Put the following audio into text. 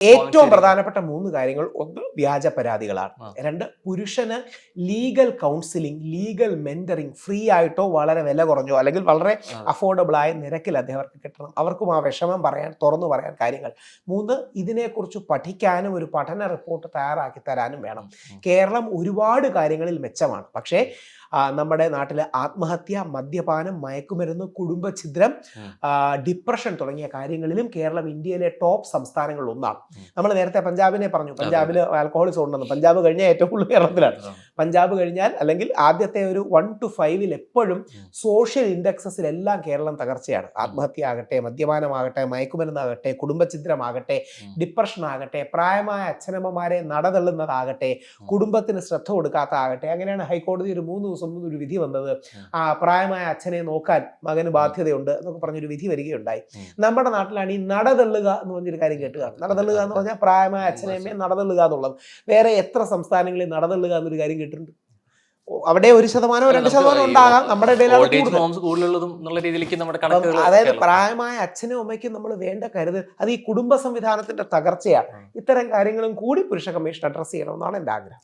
ഏറ്റവും പ്രധാനപ്പെട്ട മൂന്ന് കാര്യങ്ങൾ ഒന്ന് വ്യാജ പരാതികളാണ്. രണ്ട് പുരുഷന് legal counselling legal mentoring free ആയിട്ടോ വളരെ വില കുറഞ്ഞോ അല്ലെങ്കിൽ വളരെ അഫോർഡബിൾ ആയ നിരക്കിൽ അദ്ദേഹം കിട്ടണം. അവർക്കും ആ വിഷമം പറയാൻ തുറന്നു പറയാൻ കാര്യങ്ങൾ. മൂന്ന് ഇതിനെക്കുറിച്ച് പഠിക്കാനും ഒരു പഠന റിപ്പോർട്ട് തയ്യാറാക്കി തരാനും വേണം. കേരളം ഒരുപാട് കാര്യങ്ങളിൽ മെച്ചമാണ്. പക്ഷേ നമ്മുടെ നാട്ടിലെ ആത്മഹത്യ മദ്യപാനം മയക്കുമരുന്ന് കുടുംബഛിദ്രം ഡിപ്രഷൻ തുടങ്ങിയ കാര്യങ്ങളിലും കേരളം ഇന്ത്യയിലെ ടോപ്പ് സംസ്ഥാനങ്ങളിൽ ഒന്നാണ് നമ്മൾ നേരത്തെ പഞ്ചാബിനെ പറഞ്ഞു. പഞ്ചാബിൽ ആൽക്കഹോളിസം ഉണ്ടെന്ന്. പഞ്ചാബ് കഴിഞ്ഞാൽ ഏറ്റവും കൂടുതൽ കേരളത്തിലാണ്. പഞ്ചാബ് കഴിഞ്ഞാൽ അല്ലെങ്കിൽ ആദ്യത്തെ ഒരു വൺ ടു ഫൈവിൽ എപ്പോഴും. സോഷ്യൽ ഇൻഡെക്സസിലെല്ലാം കേരളം തകർച്ചയാണ്. ആത്മഹത്യ ആകട്ടെ മദ്യപാനമാകട്ടെ മയക്കുമരുന്നാകട്ടെ കുടുംബഛിദ്രമാകട്ടെ ഉം. ഡിപ്രഷൻ ആകട്ടെ പ്രായമായ അച്ഛനമ്മമാരെ നടതള്ളുന്നതാകട്ടെ. കുടുംബത്തിന് ശ്രദ്ധ കൊടുക്കാത്തതാകട്ടെ അങ്ങനെയാണ് ഹൈക്കോടതി ഒരു മൂന്ന് ദിവസം മുമ്പ് ഒരു വിധി വന്നത്. ആ പ്രായമായ അച്ഛനെ നോക്കാൻ മകന് ബാധ്യതയുണ്ട് എന്നൊക്കെ പറഞ്ഞൊരു വിധി വരികയുണ്ടായി. നമ്മുടെ നാട്ടിലാണ് ഈ നടതള്ളുക എന്ന് പറഞ്ഞൊരു കാര്യം കേട്ടുക നടതള്ളുക എന്ന് പറഞ്ഞാൽ പ്രായമായ അച്ഛനെ അമ്മയെ നടതള്ളുക എന്നുള്ളത്. വേറെ എത്ര സംസ്ഥാനങ്ങളിൽ നടതള്ളുക എന്നൊരു കാര്യം കേട്ടിട്ടുണ്ട്. അവിടെ ഒരു ശതമാനോ രണ്ട് ശതമാനോ ഉണ്ടാകാം. നമ്മുടെ ഇടയിലാണ് അതായത് പ്രായമായ അച്ഛനും അമ്മയ്ക്കും നമ്മൾ വേണ്ട കരുതൽ. അത് ഈ കുടുംബ സംവിധാനത്തിന്റെ തകർച്ചയാണ്. ഇത്തരം കാര്യങ്ങളും കൂടി പുരുഷ കമ്മീഷൻ അഡ്രസ് ചെയ്യണമെന്നാണ് എന്റെ ആഗ്രഹം.